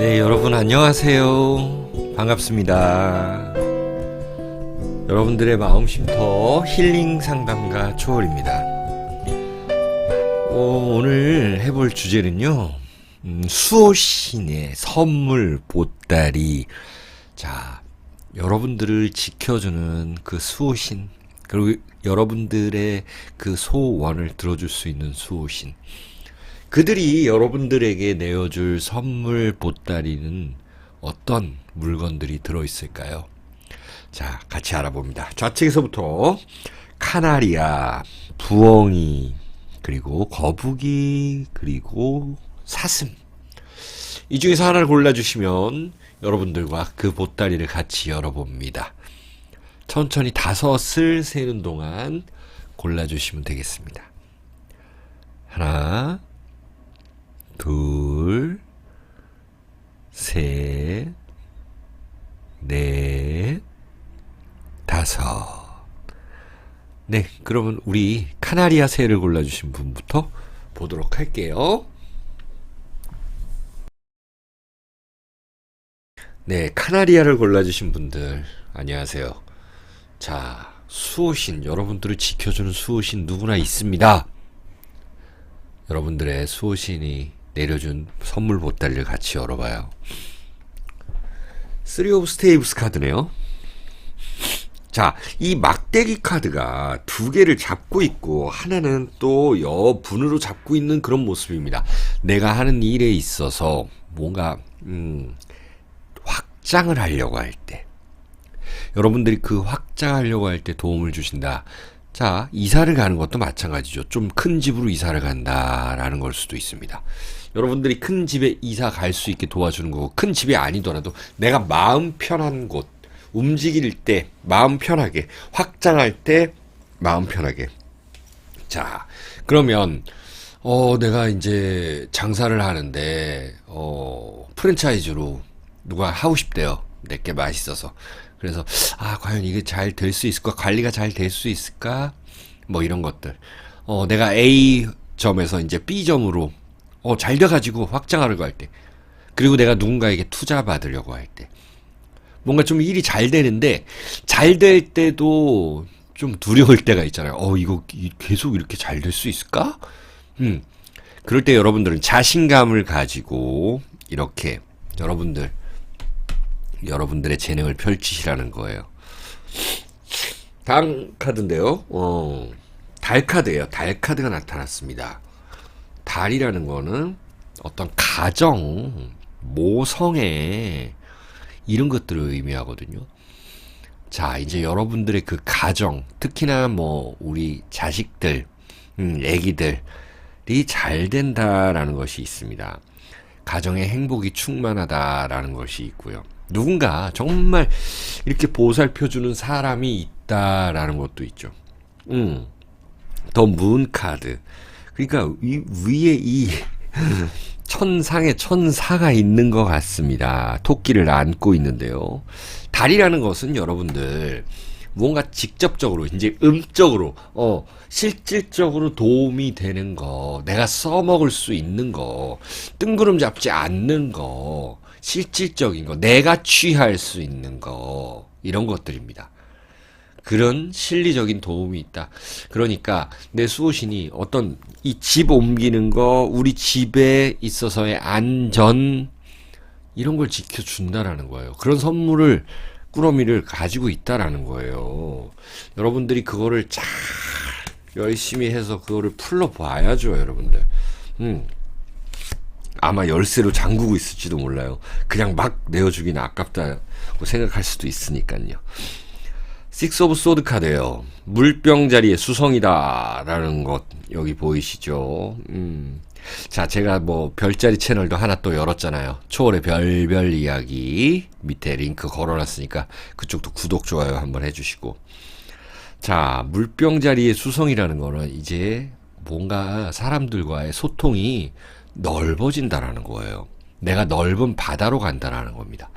네, 여러분 안녕하세요. 반갑습니다. 여러분들의 마음 쉼터 힐링 상담가 초월입니다. 어, 오늘 해볼 주제는요, 음, 수호신의 선물 보따리. 자, 여러분들을 지켜주는 그 수호신, 그리고 여러분들의 그 소원을 들어줄 수 있는 수호신. 그들이 여러분들에게 내어줄 선물 보따리는 어떤 물건들이 들어있을까요? 자, 같이 알아봅니다. 좌측에서부터 카나리아, 부엉이, 그리고 거북이, 그리고 사슴. 이 중에서 하나를 골라주시면 여러분들과 그 보따리를 같이 열어봅니다. 천천히 다섯을 세는 동안 골라주시면 되겠습니다. 하나, 둘, 셋, 넷, 다섯. 네, 그러면 우리 카나리아 새를 골라주신 분부터 보도록 할게요. 네, 카나리아를 골라주신 분들, 안녕하세요. 자, 수호신, 여러분들을 지켜주는 수호신 누구나 있습니다. 여러분들의 수호신이 내려준 선물 보따리를 같이 열어봐요. 쓰리 오브 스테이브스 카드네요. 자, 이 막대기 카드가 두 개를 잡고 있고 하나는 또 여분으로 잡고 있는 그런 모습입니다. 내가 하는 일에 있어서 뭔가 음, 확장을 하려고 할 때, 여러분들이 그 확장하려고 할 때 도움을 주신다. 자, 이사를 가는 것도 마찬가지죠. 좀 큰 집으로 이사를 간다라는 걸 수도 있습니다. 여러분들이 큰 집에 이사 갈 수 있게 도와주는 거고, 큰 집이 아니더라도 내가 마음 편한 곳, 움직일 때 마음 편하게, 확장할 때 마음 편하게. 자, 그러면, 어, 내가 이제 장사를 하는데, 어, 프랜차이즈로 누가 하고 싶대요. 내게 맛있어서. 그래서, 아, 과연 이게 잘 될 수 있을까? 관리가 잘 될 수 있을까? 뭐 이런 것들. 어, 내가 A 점에서 이제 B 점으로, 어, 잘 돼가지고 확장하려고 할 때. 그리고 내가 누군가에게 투자 받으려고 할 때. 뭔가 좀 일이 잘 되는데, 잘 될 때도 좀 두려울 때가 있잖아요. 어, 이거 이- 계속 이렇게 잘 될 수 있을까? 음. 그럴 때 여러분들은 자신감을 가지고, 이렇게, 여러분들, 여러분들의 재능을 펼치시라는 거예요. 다음 카드인데요. 어, 달 카드예요. 달 카드가 나타났습니다. 달이라는 거는 어떤 가정, 모성애 이런 것들을 의미하거든요. 자, 이제 여러분들의 그 가정, 특히나 뭐 우리 자식들, 음, 애기들이 잘 된다라는 것이 있습니다. 가정의 행복이 충만하다라는 것이 있고요. 누군가 정말 이렇게 보살펴 주는 사람이 있다라는 것도 있죠. 음. 더 문 카드. 그러니까 이 위에 이 천상의 천사가 있는 것 같습니다. 토끼를 안고 있는데요. 달이라는 것은 여러분들 뭔가 직접적으로 이제 음적으로 어 실질적으로 도움이 되는 거 내가 써먹을 수 있는 거 뜬구름 잡지 않는 거 실질적인 거 내가 취할 수 있는 거 이런 것들입니다. 그런 실리적인 도움이 있다. 그러니까 내 수호신이 어떤 이 집 옮기는 거, 우리 집에 있어서의 안전 이런 걸 지켜준다라는 거예요. 그런 선물을 꾸러미를 가지고 있다라는 거예요. 여러분들이 그거를 잘 열심히 해서 그거를 풀러 봐야죠, 여러분들. 음. 아마 열쇠로 잠그고 있을지도 몰라요. 그냥 막 내어주기는 아깝다고 생각할 수도 있으니까요. 식스 오브 소드 카드예요. 물병 자리에 수성이다 라는 것 여기 보이시죠? 음. 자, 제가 뭐 별자리 채널도 하나 또 열었잖아요. 초월의 별별 이야기 밑에 링크 걸어놨으니까 그쪽도 구독 좋아요 한번 해주시고. 자, 물병 자리에 수성이라는 거는 이제 뭔가 사람들과의 소통이 넓어진다라는 거예요. 내가 넓은 바다로 간다라는 겁니다.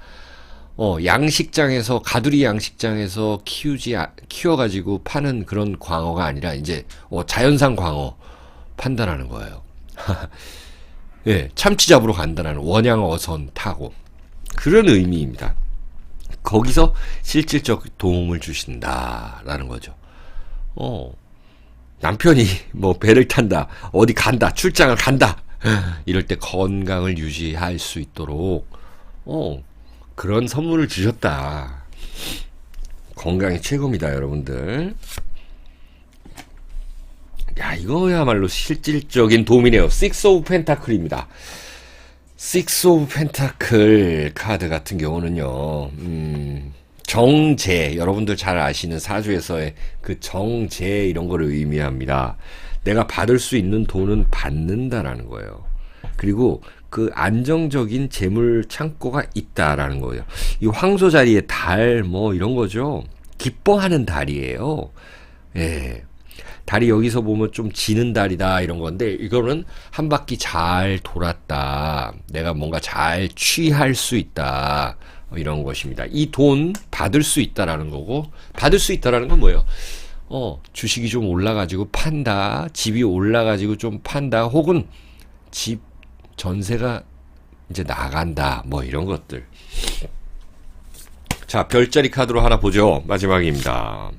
어, 양식장에서, 가두리 양식장에서 키우지, 아- 키워 가지고 파는 그런 광어가 아니라 이제, 어, 자연산 광어 판단하는 거예요. 예, 참치 잡으러 간다라는 원양 어선 타고 그런 의미입니다. 거기서 실질적 도움을 주신다라는 거죠. 어. 남편이 뭐 배를 탄다, 어디 간다, 출장을 간다, 이럴 때 건강을 유지할 수 있도록, 어, 그런 선물을 주셨다. 건강이 최고입니다, 여러분들. 야, 이거야말로 실질적인 도움이네요. 식스 오브 펜타클입니다. 식스 오브 펜타클 카드 같은 경우는요, 음, 정제, 여러분들 잘 아시는 사주에서의 그 정제 이런 거를 의미합니다. 내가 받을 수 있는 돈은 받는다라는 거예요. 그리고 그 안정적인 재물 창고가 있다라는 거예요. 이 황소 자리에 달, 뭐 이런 거죠. 기뻐하는 달이에요. 예. 달이 여기서 보면 좀 지는 달이다 이런 건데 이거는 한 바퀴 잘 돌았다. 내가 뭔가 잘 취할 수 있다. 어, 이런 것입니다. 이 돈 받을 수 있다라는 거고 받을 수 있다라는 건 뭐예요? 어, 주식이 좀 올라가지고 판다. 집이 올라가지고 좀 판다. 혹은 집 전세가 이제 나간다. 뭐 이런 것들. 자, 별자리 카드로 하나 보죠. 마지막입니다.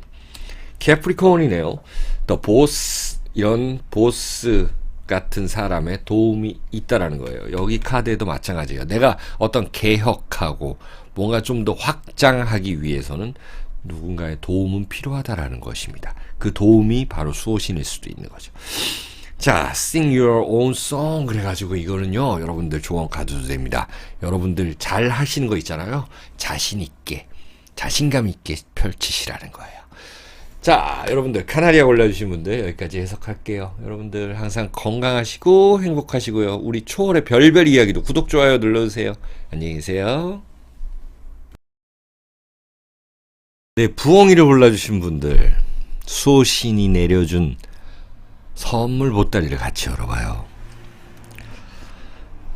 캐프리콘이네요. 더 보스 이런 보스 같은 사람의 도움이 있다라는 거예요. 여기 카드에도 마찬가지예요. 내가 어떤 개혁하고 뭔가 좀 더 확장하기 위해서는 누군가의 도움은 필요하다라는 것입니다. 그 도움이 바로 수호신일 수도 있는 거죠. 자, sing your own song 그래가지고 이거는요, 여러분들 조언 가져도 됩니다. 여러분들 잘 하시는 거 있잖아요. 자신 있게, 자신감 있게 펼치시라는 거예요. 자, 여러분들 카나리아 골라주신 분들 여기까지 해석할게요. 여러분들 항상 건강하시고 행복하시고요. 우리 초월의 별별 이야기도 구독 좋아요 눌러주세요. 안녕히 계세요. 네, 부엉이를 골라주신 분들 수호신이 내려준 선물 보따리를 같이 열어봐요.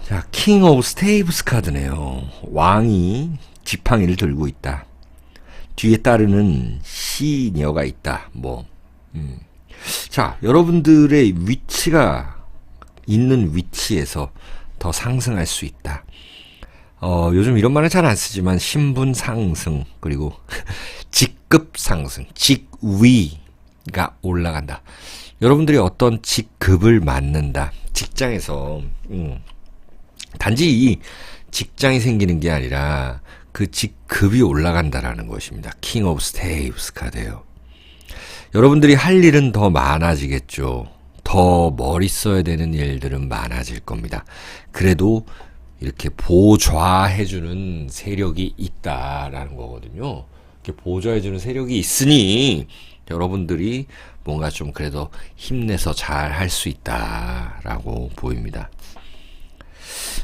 자, 킹 오브 스테이브스 카드네요. 왕이 지팡이를 들고 있다. 뒤에 따르는 시녀가 있다. 뭐, 음. 자, 여러분들의 위치가 있는 위치에서 더 상승할 수 있다. 어, 요즘 이런 말은 잘 안 쓰지만 신분 상승 그리고 직급 상승, 직위가 올라간다. 여러분들이 어떤 직급을 맡는다. 직장에서 음, 단지 이 직장이 생기는 게 아니라 그 직급이 올라간다라는 것입니다. 킹 오브 스테이브스 카드예요. 여러분들이 할 일은 더 많아지겠죠. 더 머리 써야 되는 일들은 많아질 겁니다. 그래도 이렇게 보좌해주는 세력이 있다라는 거거든요. 이렇게 보좌해주는 세력이 있으니 여러분들이 뭔가 좀 그래도 힘내서 잘 할 수 있다라고 보입니다.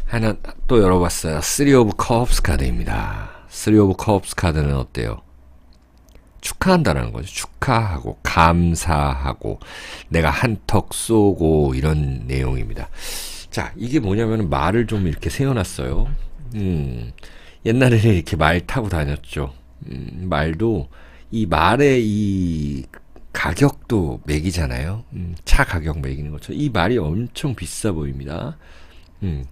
하나 또 열어봤어요. 3 오브 컵스 카드입니다. 3 오브 컵스 카드는 어때요? 축하한다는 거죠. 축하하고 감사하고 내가 한턱 쏘고 이런 내용입니다. 자, 이게 뭐냐면 말을 좀 이렇게 세워놨어요. 음, 옛날에는 이렇게 말 타고 다녔죠. 음, 말도 이 말의 이 가격도 매기잖아요. 음, 차 가격 매기는 것처럼 이 말이 엄청 비싸 보입니다. 음,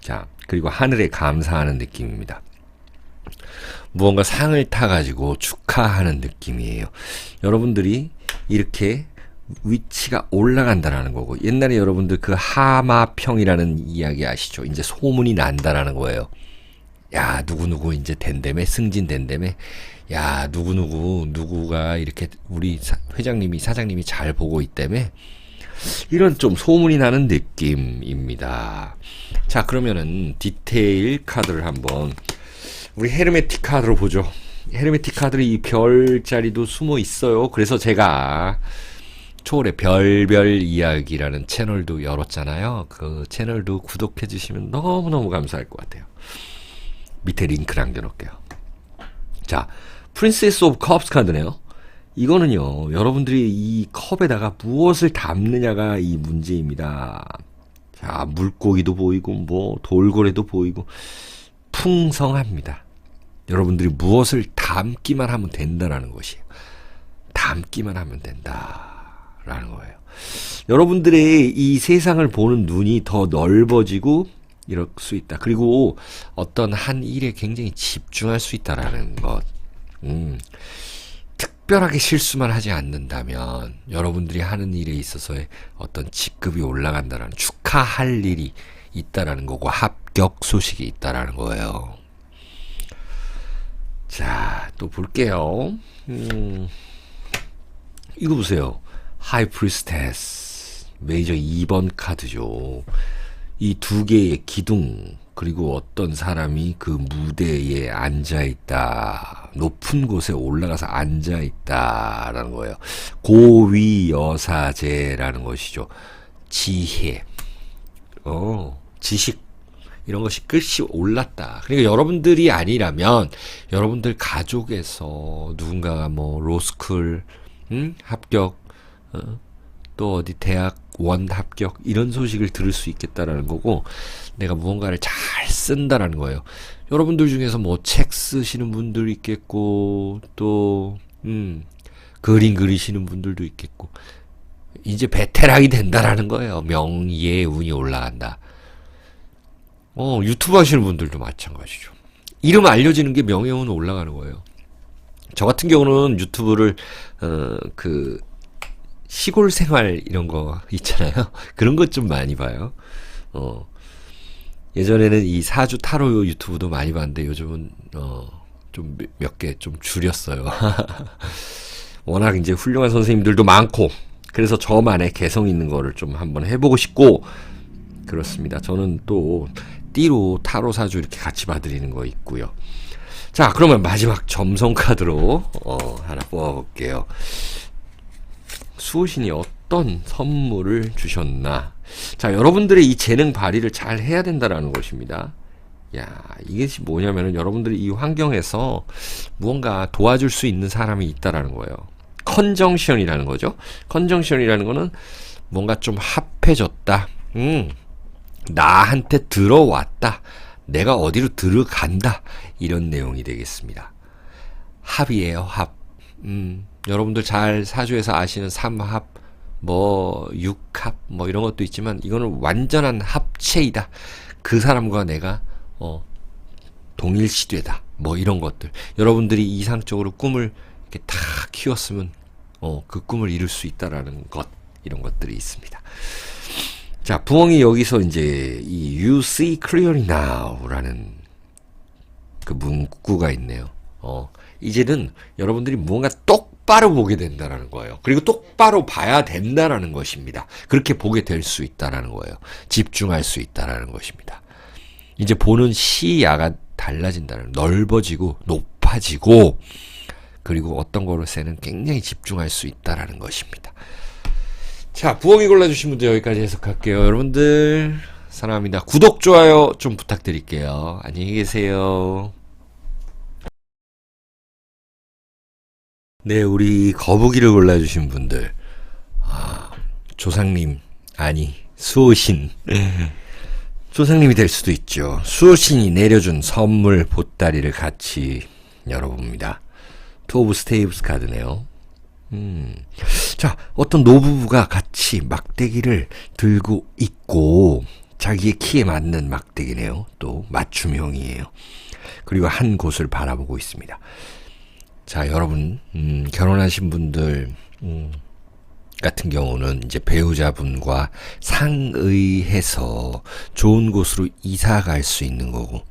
자, 그리고 하늘에 감사하는 느낌입니다. 무언가 상을 타가지고 축하하는 느낌이에요. 여러분들이 이렇게 위치가 올라간다라는 거고 옛날에 여러분들 그 하마평이라는 이야기 아시죠? 이제 소문이 난다라는 거예요. 야 누구누구 이제 된다며 승진 된다며 야 누구누구 누구가 이렇게 우리 사, 회장님이 사장님이 잘 보고 있다며 이런 좀 소문이 나는 느낌입니다. 자 그러면은 디테일 카드를 한번 우리 헤르메틱 카드로 보죠. 헤르메틱 카드를 이 별자리도 숨어 있어요. 그래서 제가 초월의 별별 이야기라는 채널도 열었잖아요. 그 채널도 구독해 주시면 너무너무 감사할 것 같아요. 밑에 링크 남겨놓을게요. 자, 프린세스 오브 컵스 카드네요. 이거는요, 여러분들이 이 컵에다가 무엇을 담느냐가 이 문제입니다. 자, 물고기도 보이고, 뭐, 돌고래도 보이고, 풍성합니다. 여러분들이 무엇을 담기만 하면 된다라는 것이에요. 담기만 하면 된다. 있다라는 거예요. 여러분들의 이 세상을 보는 눈이 더 넓어지고 이럴 수 있다. 그리고 어떤 한 일에 굉장히 집중할 수 있다라는 것. 음. 특별하게 실수만 하지 않는다면 여러분들이 하는 일에 있어서의 어떤 직급이 올라간다라는 축하할 일이 있다라는 거고 합격 소식이 있다라는 거예요. 자, 또 볼게요. 음, 이거 보세요. 하이 프리스테스 메이저 2번 카드죠. 이 두 개의 기둥 그리고 어떤 사람이 그 무대에 앉아 있다. 높은 곳에 올라가서 앉아 있다라는 거예요. 고위 여사제라는 것이죠. 지혜. 어, 지식 이런 것이 끝이 올랐다. 그러니까 여러분들이 아니라면 여러분들 가족에서 누군가가 뭐 로스쿨 음? 합격 어? 또 어디 대학 원 합격 이런 소식을 들을 수 있겠다라는 거고 내가 무언가를 잘 쓴다라는 거예요. 여러분들 중에서 뭐 책 쓰시는 분들 있겠고 또 음, 그림 그리시는 분들도 있겠고 이제 베테랑이 된다라는 거예요. 명예의 운이 올라간다. 어, 유튜브 하시는 분들도 마찬가지죠. 이름 알려지는 게 명예운 올라가는 거예요. 저 같은 경우는 유튜브를 어, 그 시골 생활 이런 거 있잖아요. 그런 것 좀 많이 봐요. 어. 예전에는 이 사주 타로 유튜브도 많이 봤는데 요즘은 어, 좀 몇 개 좀 줄였어요. 워낙 이제 훌륭한 선생님들도 많고 그래서 저만의 개성 있는 거를 좀 한번 해보고 싶고 그렇습니다. 저는 또 띠로 타로 사주 이렇게 같이 봐드리는 거 있고요. 자, 그러면 마지막 점성 카드로 어, 하나 뽑아볼게요. 수호신이 어떤 선물을 주셨나? 자, 여러분들의 이 재능 발휘를 잘 해야 된다라는 것입니다. 야, 이것이 뭐냐면은 여러분들이 이 환경에서 무언가 도와줄 수 있는 사람이 있다라는 거예요. 컨정션이라는 거죠. 컨정션이라는 거는 뭔가 좀 합해졌다. 음, 나한테 들어왔다. 내가 어디로 들어간다. 이런 내용이 되겠습니다. 합이에요, 합. 음, 여러분들 잘 사주에서 아시는 삼합, 뭐, 육합, 뭐 이런 것도 있지만 이거는 완전한 합체이다. 그 사람과 내가, 어, 동일시되다. 뭐 이런 것들. 여러분들이 이상적으로 꿈을 이렇게 다 키웠으면, 어, 그 꿈을 이룰 수 있다라는 것. 이런 것들이 있습니다. 자, 부엉이 여기서 이제 이 You see clearly now라는 그 문구가 있네요. 어, 이제는 여러분들이 무언가 똑바로 보게 된다라는 거예요. 그리고 똑바로 봐야 된다라는 것입니다. 그렇게 보게 될 수 있다라는 거예요. 집중할 수 있다라는 것입니다. 이제 보는 시야가 달라진다는 넓어지고 높아지고 그리고 어떤 것에는 굉장히 집중할 수 있다라는 것입니다. 자, 부엉이 골라주신 분들 여기까지 해석할게요. 여러분들, 사랑합니다. 구독, 좋아요 좀 부탁드릴게요. 안녕히 계세요. 네, 우리 거북이를 골라주신 분들. 아, 조상님, 아니, 수호신. 조상님이 될 수도 있죠. 수호신이 내려준 선물 보따리를 같이 열어봅니다. 투 오브 스테이브스 카드네요. 음. 자, 어떤 노부부가 같이 막대기를 들고 있고, 자기의 키에 맞는 막대기네요. 또 맞춤형이에요. 그리고 한 곳을 바라보고 있습니다. 자, 여러분, 음, 결혼하신 분들, 음, 같은 경우는 이제 배우자분과 상의해서 좋은 곳으로 이사 갈 수 있는 거고,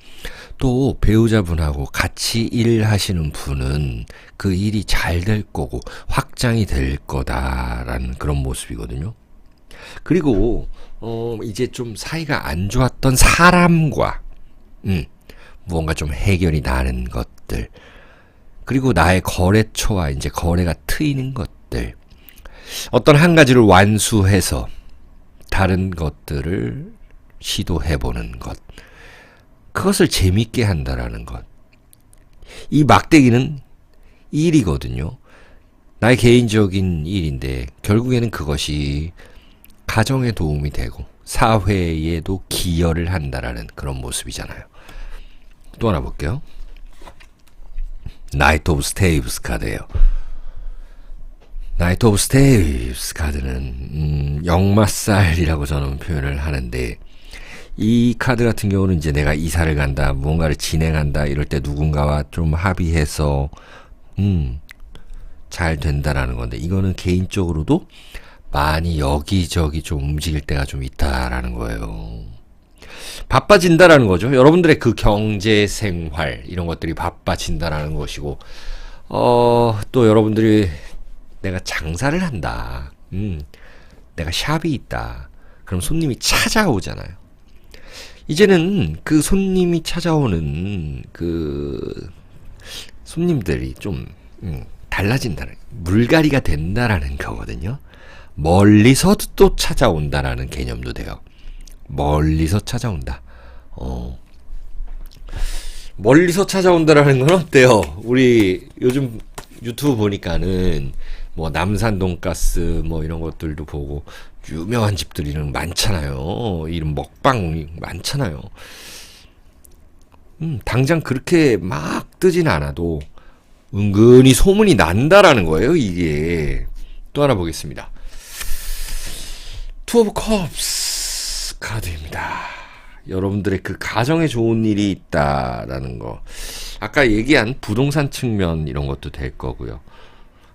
또 배우자분하고 같이 일하시는 분은 그 일이 잘 될 거고 확장이 될 거다라는 그런 모습이거든요. 그리고 어 이제 좀 사이가 안 좋았던 사람과 음 무언가 좀 해결이 나는 것들 그리고 나의 거래처와 이제 거래가 트이는 것들 어떤 한 가지를 완수해서 다른 것들을 시도해 보는 것 그것을 재밌게 한다라는 것. 이 막대기는 일이거든요. 나의 개인적인 일인데 결국에는 그것이 가정에 도움이 되고 사회에도 기여를 한다라는 그런 모습이잖아요. 또 하나 볼게요. 나이트 오브 스테이브스 카드예요. 나이트 오브 스테이프스 카드는 음, 역마살이라고 저는 표현을 하는데 이 카드 같은 경우는 이제 내가 이사를 간다, 무언가를 진행한다 이럴 때 누군가와 좀 합의해서 음, 잘 된다라는 건데 이거는 개인적으로도 많이 여기저기 좀 움직일 때가 좀 있다라는 거예요. 바빠진다라는 거죠. 여러분들의 그 경제 생활 이런 것들이 바빠진다라는 것이고 어, 또 여러분들이 내가 장사를 한다. 음, 내가 샵이 있다. 그럼 손님이 찾아오잖아요. 이제는 그 손님이 찾아오는 그 손님들이 좀 음, 달라진다는 물갈이가 된다라는 거거든요. 멀리서 또 찾아온다라는 개념도 돼요. 멀리서 찾아온다. 어. 멀리서 찾아온다라는 건 어때요? 우리 요즘 유튜브 보니까는 뭐 남산 돈가스 뭐 이런 것들도 보고 유명한 집들이는 많잖아요. 이런 먹방 많잖아요. 음, 당장 그렇게 막 뜨진 않아도 은근히 소문이 난다라는 거예요, 이게. 또 하나 보겠습니다. 투 오브 컵스 카드입니다. 여러분들의 그 가정에 좋은 일이 있다라는 거. 아까 얘기한 부동산 측면 이런 것도 될 거고요.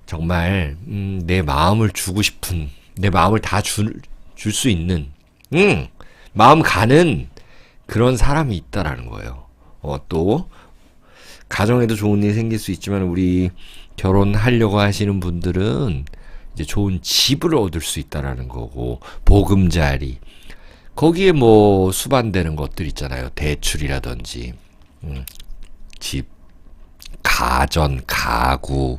정말 음, 내 마음을 주고 싶은 내 마음을 다줄줄수 있는 음, 마음 가는 그런 사람이 있다라는 거예요. 어, 또 가정에도 좋은 일이 생길 수 있지만 우리 결혼하려고 하시는 분들은 이제 좋은 집을 얻을 수 있다라는 거고 보금자리 거기에 뭐 수반되는 것들 있잖아요. 대출이라든지 음, 집, 가전, 가구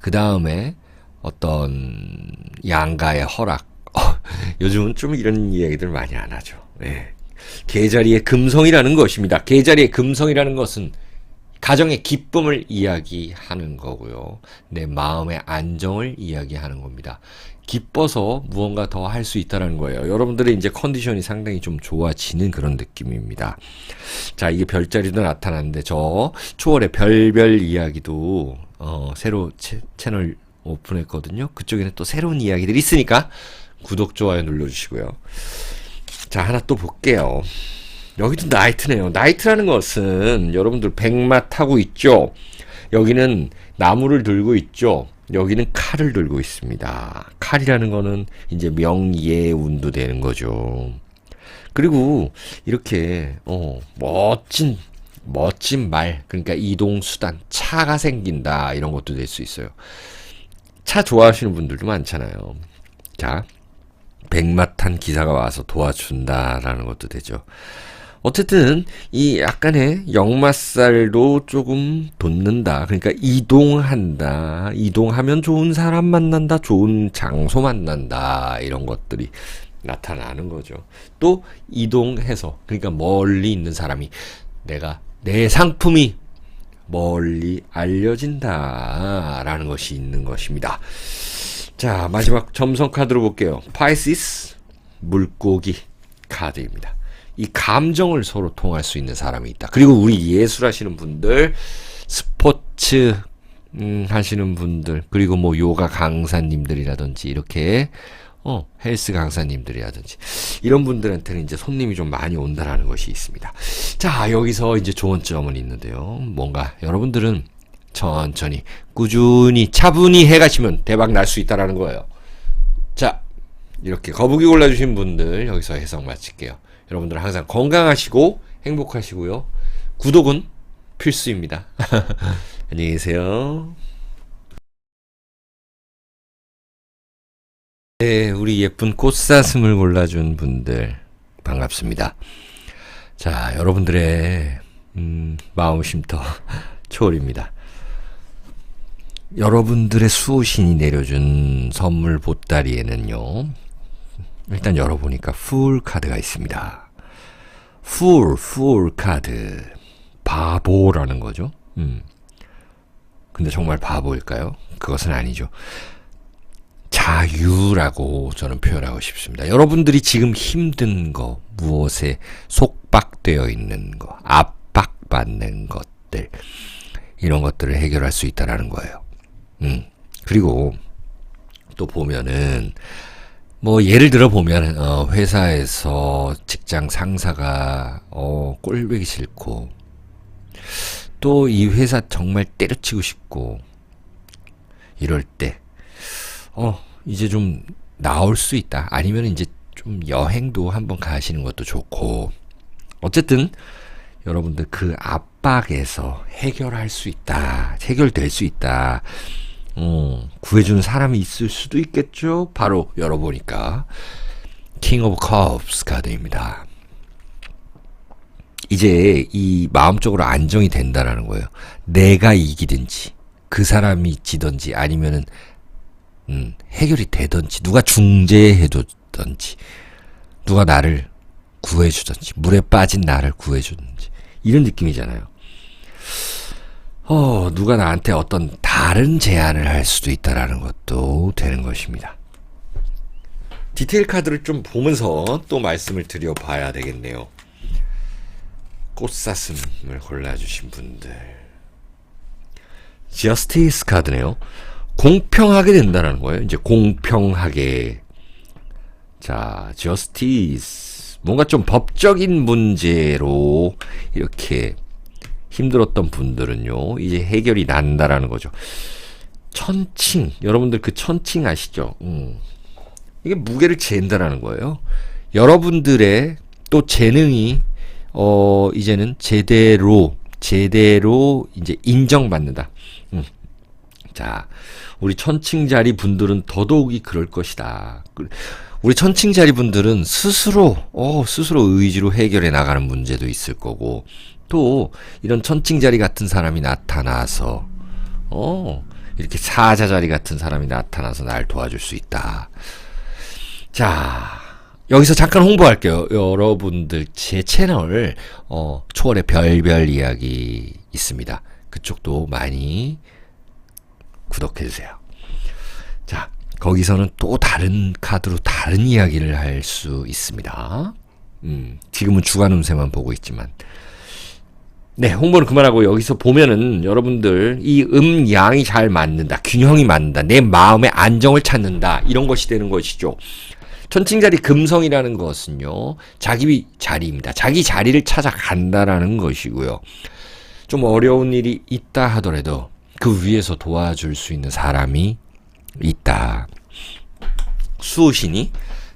그 다음에 어떤 양가의 허락. 어, 요즘은 좀 이런 이야기들 많이 안 하죠. 예. 계자리의 금성이라는 것입니다. 계자리의 금성이라는 것은 가정의 기쁨을 이야기하는 거고요. 내 마음의 안정을 이야기하는 겁니다. 기뻐서 무언가 더 할 수 있다는 거예요. 여러분들의 이제 컨디션이 상당히 좀 좋아지는 그런 느낌입니다. 자, 이게 별자리도 나타났는데 저 초월의 별별 이야기도 어, 새로 채, 채널 오픈했거든요. 그쪽에는 또 새로운 이야기들이 있으니까 구독, 좋아요 눌러주시고요. 자, 하나 또 볼게요. 여기도 나이트네요. 나이트라는 것은 여러분들 백마 타고 있죠? 여기는 나무를 들고 있죠? 여기는 칼을 들고 있습니다. 칼이라는 거는 이제 명예운도 되는 거죠. 그리고 이렇게 어, 멋진 멋진 말 그러니까 이동 수단 차가 생긴다 이런 것도 될 수 있어요. 차 좋아하시는 분들도 많잖아요. 자, 백마탄 기사가 와서 도와준다라는 것도 되죠. 어쨌든 이 약간의 역마살도 조금 돋는다. 그러니까 이동한다. 이동하면 좋은 사람 만난다. 좋은 장소 만난다. 이런 것들이 나타나는 거죠. 또 이동해서 그러니까 멀리 있는 사람이 내가 내 상품이 멀리 알려진다라는 것이 있는 것입니다. 자, 마지막 점성 카드로 볼게요. 파이시스 물고기 카드입니다. 이 감정을 서로 통할 수 있는 사람이 있다. 그리고 우리 예술 하시는 분들, 스포츠 음, 하시는 분들, 그리고 뭐 요가 강사님들이라든지 이렇게 어, 헬스 강사님들이라든지 이런 분들한테는 이제 손님이 좀 많이 온다라는 것이 있습니다. 자, 여기서 이제 좋은 점은 있는데요. 뭔가 여러분들은 천천히 꾸준히 차분히 해 가시면 대박 날 수 있다라는 거예요. 자, 이렇게 거북이 골라 주신 분들 여기서 해석 마칠게요. 여러분들 항상 건강하시고 행복하시고요. 구독은 필수입니다. 안녕히 계세요. 네, 우리 예쁜 꽃사슴을 골라준 분들 반갑습니다. 자, 여러분들의 음, 마음 쉼터 초월입니다. 여러분들의 수호신이 내려준 선물 보따리에는요. 일단 열어보니까 풀 카드가 있습니다. 풀, 풀 카드. 바보라는 거죠. 음. 근데 정말 바보일까요? 그것은 아니죠. 자유라고 저는 표현하고 싶습니다. 여러분들이 지금 힘든 거, 무엇에 속박되어 있는 거, 압박받는 것들, 이런 것들을 해결할 수 있다라는 거예요. 음. 그리고 또 보면은 뭐 예를 들어 보면 어 회사에서 직장 상사가 어 꼴보기 싫고 또 이 회사 정말 때려치고 싶고 이럴 때 어 이제 좀 나올 수 있다. 아니면 이제 좀 여행도 한번 가시는 것도 좋고. 어쨌든 여러분들 그 압박에서 해결할 수 있다. 해결될 수 있다 음, 구해주는 사람이 있을 수도 있겠죠. 바로 열어보니까 킹 오브 컵스 카드입니다. 이제 이 마음적으로 안정이 된다라는 거예요. 내가 이기든지 그 사람이 지든지 아니면은 음, 해결이 되든지 누가 중재해줬든지 누가 나를 구해주든지 물에 빠진 나를 구해주든지 이런 느낌이잖아요. 어, 누가 나한테 어떤 다른 제안을 할 수도 있다라는 것도 되는 것입니다. 디테일 카드를 좀 보면서 또 말씀을 드려봐야 되겠네요. 꽃사슴을 골라주신 분들. 저스티스 카드네요. 공평하게 된다는 거예요. 이제 공평하게. 자, 저스티스. 뭔가 좀 법적인 문제로 이렇게 힘들었던 분들은요, 이제 해결이 난다라는 거죠. 천칭, 여러분들 그 천칭 아시죠? 음. 이게 무게를 재는다라는 거예요. 여러분들의 또 재능이, 어, 이제는 제대로, 제대로 이제 인정받는다. 음. 자, 우리 천칭 자리 분들은 더더욱이 그럴 것이다. 그, 우리 천칭 자리 분들은 스스로, 어, 스스로 의지로 해결해 나가는 문제도 있을 거고, 또 이런 천칭자리 같은 사람이 나타나서 어 이렇게 사자자리 같은 사람이 나타나서 날 도와줄 수 있다. 자 여기서 잠깐 홍보할게요. 여러분들 제 채널 어 초월의 별별 이야기 있습니다. 그쪽도 많이 구독해 주세요. 자 거기서는 또 다른 카드로 다른 이야기를 할 수 있습니다. 음, 지금은 주간 운세만 보고 있지만 네, 홍보는 그만하고 여기서 보면은 여러분들 이 음양이 잘 맞는다. 균형이 맞는다. 내 마음의 안정을 찾는다. 이런 것이 되는 것이죠. 천칭자리 금성이라는 것은요. 자기 자리입니다. 자기 자리를 찾아간다라는 것이고요. 좀 어려운 일이 있다 하더라도 그 위에서 도와줄 수 있는 사람이 있다. 수호신이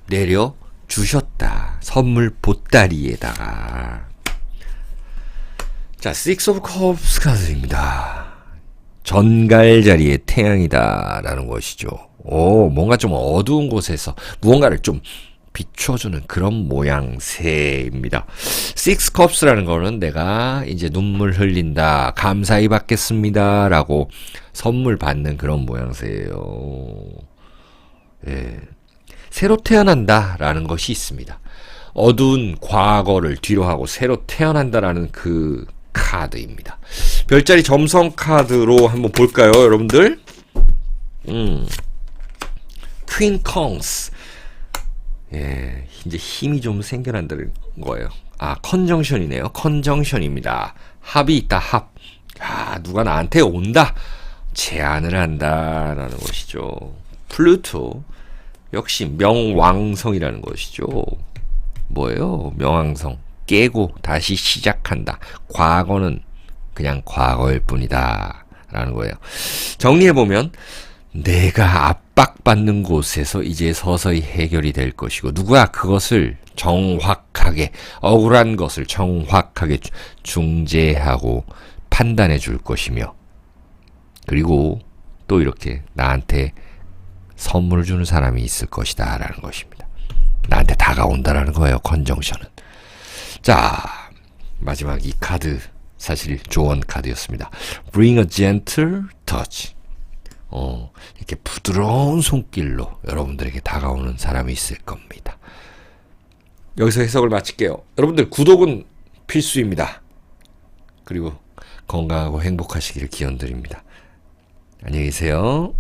내려 주셨다. 선물 보따리에다가 자, Six of Cups 카드입니다. 전갈 자리에 태양이다라는 것이죠. 오, 뭔가 좀 어두운 곳에서 무언가를 좀 비춰주는 그런 모양새입니다. Six Cups라는 거는 내가 이제 눈물 흘린다, 감사히 받겠습니다, 라고 선물 받는 그런 모양새예요. 예. 새로 태어난다, 라는 것이 있습니다. 어두운 과거를 뒤로 하고 새로 태어난다라는 그 카드입니다. 별자리 점성 카드로 한번 볼까요, 여러분들? 음. 퀸 컹스. 예, 이제 힘이 좀 생겨난다는 거예요. 아, 컨정션이네요. 컨정션입니다. 합이 있다, 합. 아, 누가 나한테 온다. 제안을 한다 라는 것이죠. 플루토. 역시 명왕성이라는 것이죠. 뭐예요? 명왕성. 깨고 다시 시작한다. 과거는 그냥 과거일 뿐이다. 라는 거예요. 정리해보면, 내가 압박받는 곳에서 이제 서서히 해결이 될 것이고, 누가 그것을 정확하게, 억울한 것을 정확하게 중재하고 판단해 줄 것이며, 그리고 또 이렇게 나한테 선물을 주는 사람이 있을 것이다. 라는 것입니다. 나한테 다가온다라는 거예요. 컨정션은. 자, 마지막 이 카드 사실 조언 카드였습니다. Bring a gentle touch. 어, 이렇게 부드러운 손길로 여러분들에게 다가오는 사람이 있을 겁니다. 여기서 해석을 마칠게요. 여러분들 구독은 필수입니다. 그리고 건강하고 행복하시기를 기원드립니다. 안녕히 계세요.